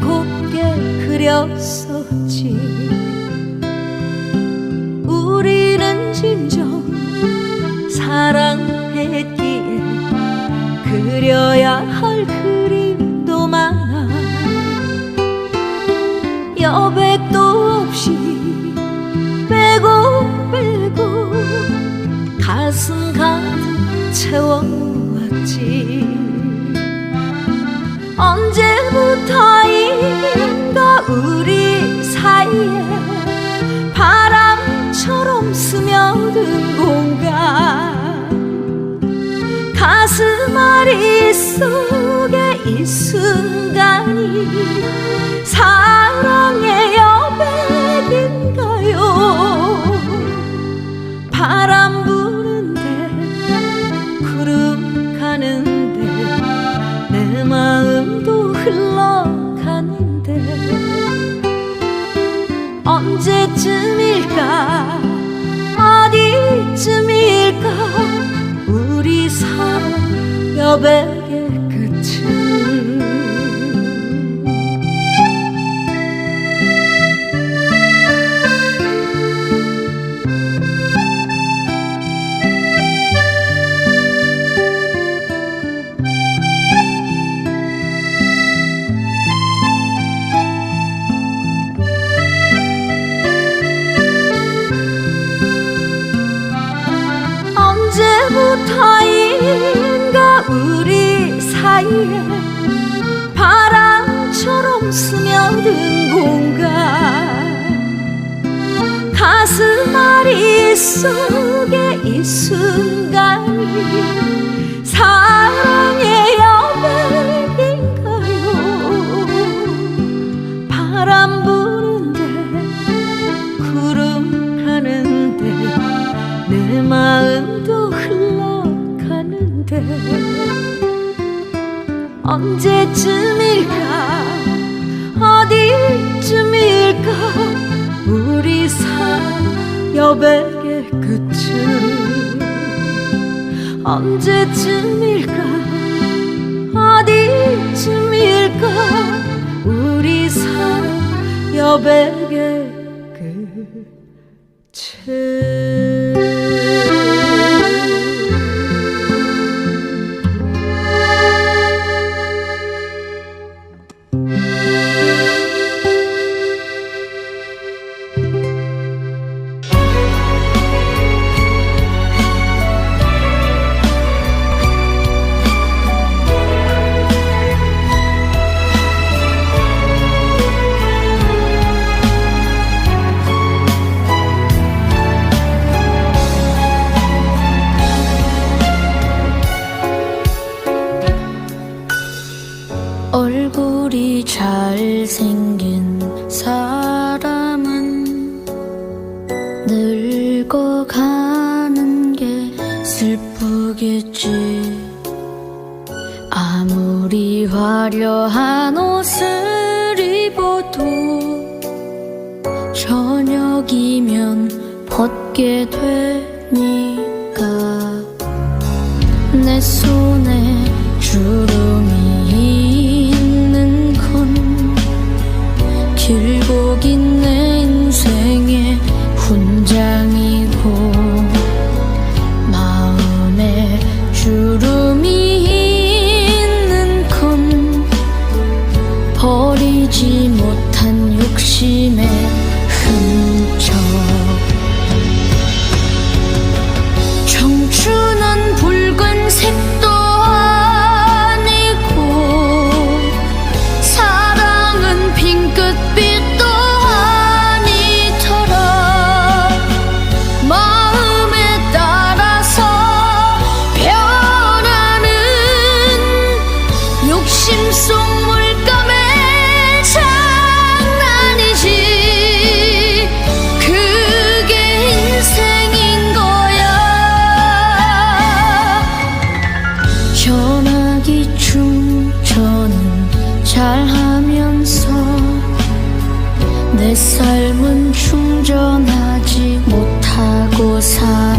곱게 그렸었지. 우리는 진정 사랑했기에 그려야 할 그림도 많아. 여백 공간 가슴 아리 속에 이 순간이 사랑의 여백인가요? 바람 부는데 구름 가는데 내 마음도 흘러가는데 언제쯤일까? 어디쯤 사 스며든 공간. 가슴 아리 속에 이 순간이 사랑의 여백인가요. 바람 부는데 구름 가는데 내 마음도 흘러가는데. 언제쯤일까 어디쯤일까? 우리 사랑 여백의 끝은 언제쯤일까? 어디쯤일까? 우리 사랑 여백의 얼굴 화려한 옷을 입어도 저녁이면 벗게 되니까. 내 손에 주 사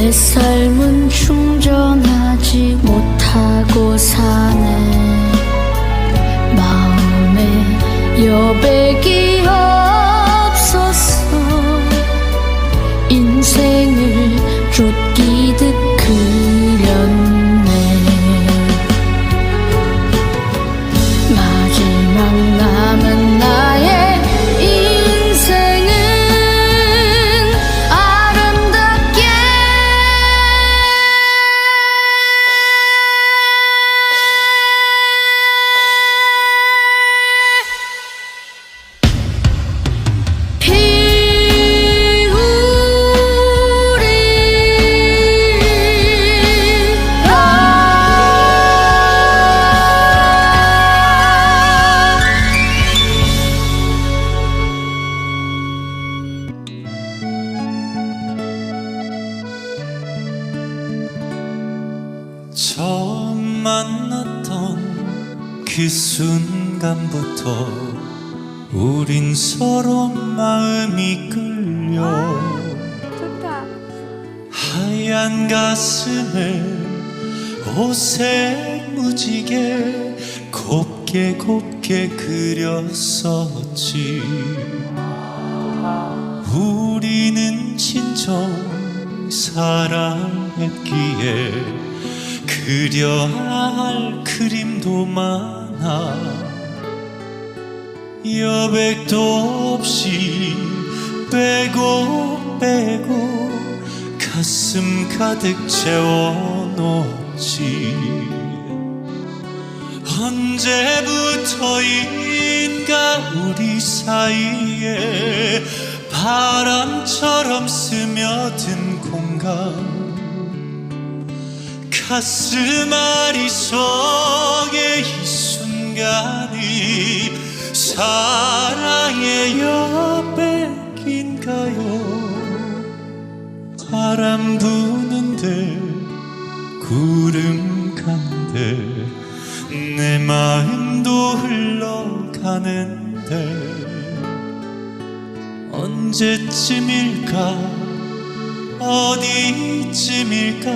내 삶은 충전하지 못하고 사네. 마음의 여백이 처음 만났던 그 순간부터 우린 서로 마음이 끌려 하얀 가슴에 오색 무지개 곱게 곱게 그렸었지. 우리는 진정 사랑했기에 그려야 할 그림도 많아. 여백도 없이 빼고 빼고 가슴 가득 채워놓지. 언제부터인가 우리 사이에 바람처럼 스며든 공간 가슴 아리속에 이 순간이 사랑의 여백인가요? 바람 부는데 구름 간데 내 마음도 흘러가는데 언제쯤일까? 어디쯤일까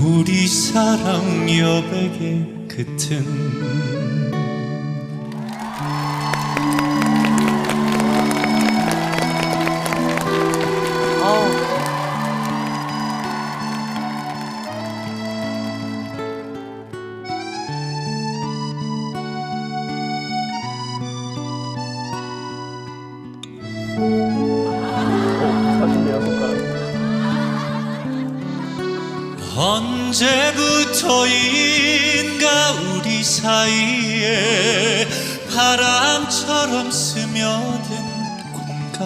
우리 사랑 여백의 끝은 사이에 바람처럼 스며든 공간.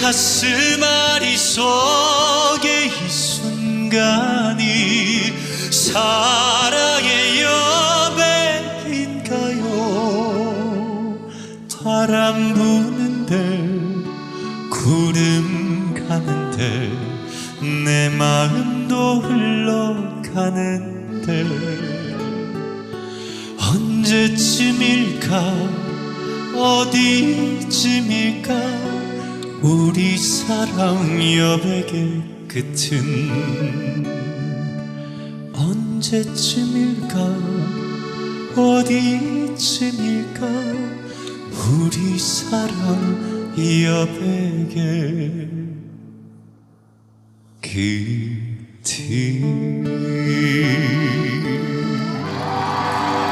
가슴 아리속에 이 순간이 사랑의 여백인가요? 바람 부는데 구름 가는데 내 마음도 흘러가는 데 언제쯤일까? 어디쯤일까? 우리 사랑 여백의 끝은 언제쯤일까? 어디쯤일까? 우리 사랑 여백의 끝 天。